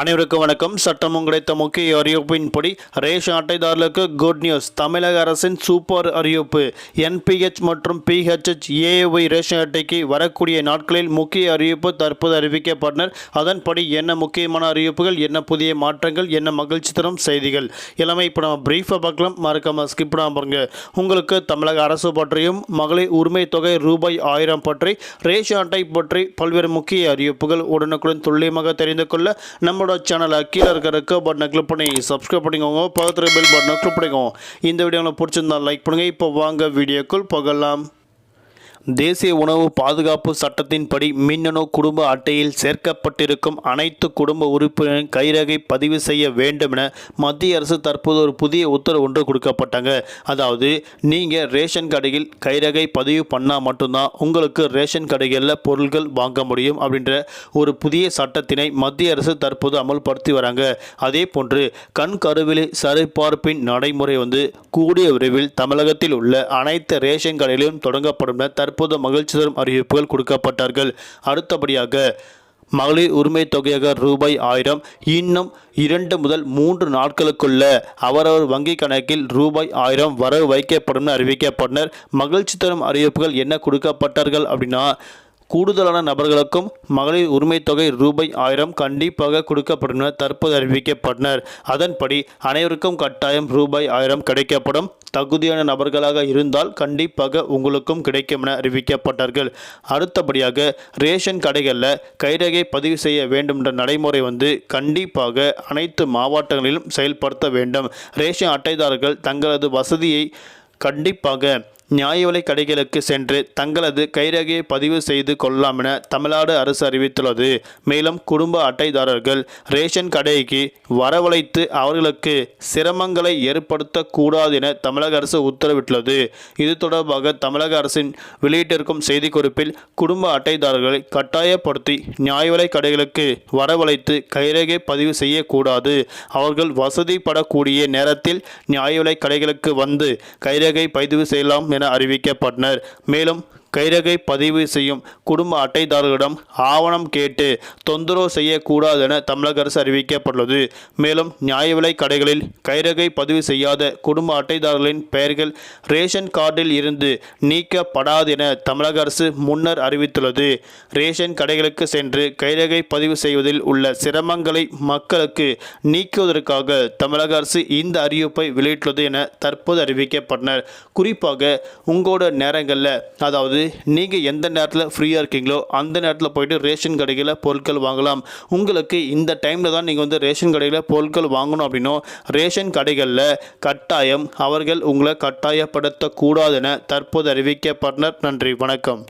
அனைவருக்கும் வணக்கம். சட்டமும் கிடைத்த முக்கிய அறிவிப்பின்படி ரேஷன் அட்டைதாரர்களுக்கு குட் நியூஸ் தமிழக அரசின் சூப்பர் அறிவிப்பு. என்பிஹெச் மற்றும் பிஹெச்ஹெச் ஏஒய் ரேஷன் அட்டைக்கு வரக்கூடிய நாட்களில் முக்கிய அறிவிப்பு தற்போது அறிவிக்கப்பட்டனர். அதன்படி என்ன முக்கியமான அறிவிப்புகள் என்ன புதிய மாற்றங்கள் என்ன மகிழ்ச்சி தரும் செய்திகள். எல்லாமே இப்போ நம்ம பிரீஃபாக பார்க்கலாம். மறக்காம ஸ்கிப் பண்ணாமல் பாருங்க. உங்களுக்கு தமிழக அரசு பற்றியும் மகளிர் உரிமை தொகை ரூபாய் ஆயிரம் பற்றி ரேஷன் அட்டை பற்றி பல்வேறு முக்கிய அறிவிப்புகள் உடனுக்குடன் துல்லியமாக தெரிந்து கொள்ள நம்ம நம்மளோட சேனலை கீழே இருக்கிற ரெக்க பட்டனை கிளிக் பண்ணி சப்ஸ்கிரைப் பண்ணிக்கோங்க. பக்கத்தில் பெல் பட்டனை கிளிக் பண்ணிக்கோங்க. இந்த வீடியோ உங்களுக்கு பிடிச்சிருந்தா லைக் பண்ணுங்கள் இப்போ வாங்க வீடியோக்குள் போகலாம். தேசிய உணவு பாதுகாப்பு சட்டத்தின்படி மின்னணு குடும்ப அட்டையில் சேர்க்கப்பட்டிருக்கும் அனைத்து குடும்ப உறுப்பினரின் கைரகை பதிவு செய்ய வேண்டும் என மத்திய அரசு தற்போது ஒரு புதிய உத்தரவு ஒன்று கொடுக்கப்பட்டாங்க. அதாவது நீங்கள் ரேஷன் கடையில் கைரகை பதிவு பண்ணால் மட்டும்தான் உங்களுக்கு ரேஷன் கடைகளில் பொருட்கள் வாங்க முடியும் அப்படின்ற ஒரு புதிய சட்டத்தினை மத்திய அரசு தற்போது அமல்படுத்தி வராங்க. அதே போன்று கண் கருவிலை சரிபார்ப்பின் நடைமுறை வந்து கூடிய விரைவில் தமிழகத்தில் உள்ள அனைத்து ரேஷன் கடைகளிலும் தொடங்கப்படும் என தற்போது மகிழ்ச்சி தரும் அறிவிப்புகள் கொடுக்கப்பட்டார்கள். அடுத்தபடியாக மகளிர் உரிமை தொகையாக ரூபாய் ஆயிரம் இன்னும் இரண்டு முதல் மூன்று நாட்களுக்குள்ள அவரவர் வங்கி கணக்கில் ரூபாய் ஆயிரம் வரவு வைக்கப்படும் அறிவிக்கப்பட்டனர். மகிழ்ச்சி தரும் அறிவிப்புகள் என்ன கொடுக்கப்பட்டார்கள் அப்படின்னா கூடுதலான நபர்களுக்கும் மகளிர் உரிமை தொகை ரூபாய் ஆயிரம் கண்டிப்பாக கொடுக்கப்படும் என தற்போது அறிவிக்கப்பட்டனர். அதன்படி அனைவருக்கும் கட்டாயம் ரூபாய் ஆயிரம் கிடைக்கப்படும். தகுதியான நபர்களாக இருந்தால் கண்டிப்பாக உங்களுக்கும் கிடைக்கும் என அறிவிக்கப்பட்டார்கள். அடுத்தபடியாக ரேஷன் கடைகளில் கைரகை பதிவு செய்ய வேண்டும் என்ற நடைமுறை வந்து கண்டிப்பாக அனைத்து மாவட்டங்களிலும் செயல்படுத்த வேண்டும். ரேஷன் அட்டைதாரர்கள் தங்களது வசதியை கண்டிப்பாக நியாய விலை கடைகளுக்கு சென்று தங்களது கைரேகையை பதிவு செய்து கொள்ளலாம் என தமிழ்நாடு அரசு அறிவித்துள்ளது. மேலும் குடும்ப அட்டைதாரர்கள் ரேஷன் கடைக்கு வரவழைத்து அவர்களுக்கு சிரமங்களை ஏற்படுத்தக்கூடாது என தமிழக அரசு உத்தரவிட்டுள்ளது. இது தொடர்பாக தமிழக அரசின் வெளியிட்டிருக்கும் செய்திக்குறிப்பில் குடும்ப அட்டைதாரர்களை கட்டாயப்படுத்தி நியாய விலை கடைகளுக்கு வரவழைத்து கைரேகை பதிவு செய்யக்கூடாது. அவர்கள் வசதிப்படக்கூடிய நேரத்தில் நியாய விலை கடைகளுக்கு வந்து கைரேகை பதிவு செய்யலாம் என அறிவிக்கப்பட்டனர். மேலும் கைரகை பதிவு செய்யும் குடும்ப அட்டைதாரர்களிடம் ஆவணம் கேட்டு தொந்தரவு செய்யக்கூடாது என தமிழக அரசு அறிவிக்கப்பட்டுள்ளது. மேலும் நியாய விலை கடைகளில் கைரகை பதிவு செய்யாத குடும்ப அட்டைதாரர்களின் பெயர்கள் ரேஷன் கார்டில் இருந்து நீக்கப்படாது என தமிழக அரசு முன்னர் அறிவித்துள்ளது. ரேஷன் கடைகளுக்கு சென்று கைரகை பதிவு செய்வதில் உள்ள சிரமங்களை மக்களுக்கு நீக்குவதற்காக தமிழக அரசு இந்த அறிவிப்பை வெளியிட்டுள்ளது என தற்போது அறிவிக்கப்பட்டனர். குறிப்பாக உங்களோட நேரங்களில் அதாவது நீங்கள் எந்த நேரத்தில் ஃப்ரீயாக இருக்கீங்களோ அந்த நேரத்தில் போயிட்டு ரேஷன் கடைகளில் பொருட்கள் வாங்கலாம். உங்களுக்கு இந்த டைமில் தான் நீங்கள் வந்து ரேஷன் கடையில் பொருட்கள் வாங்கணும் அப்படின்னோ ரேஷன் கடைகளில் கட்டாயம் அவர்கள் உங்களை கட்டாயப்படுத்தக்கூடாது என தற்போது அறிவிக்கப்பட்டனர் நன்றி வணக்கம்.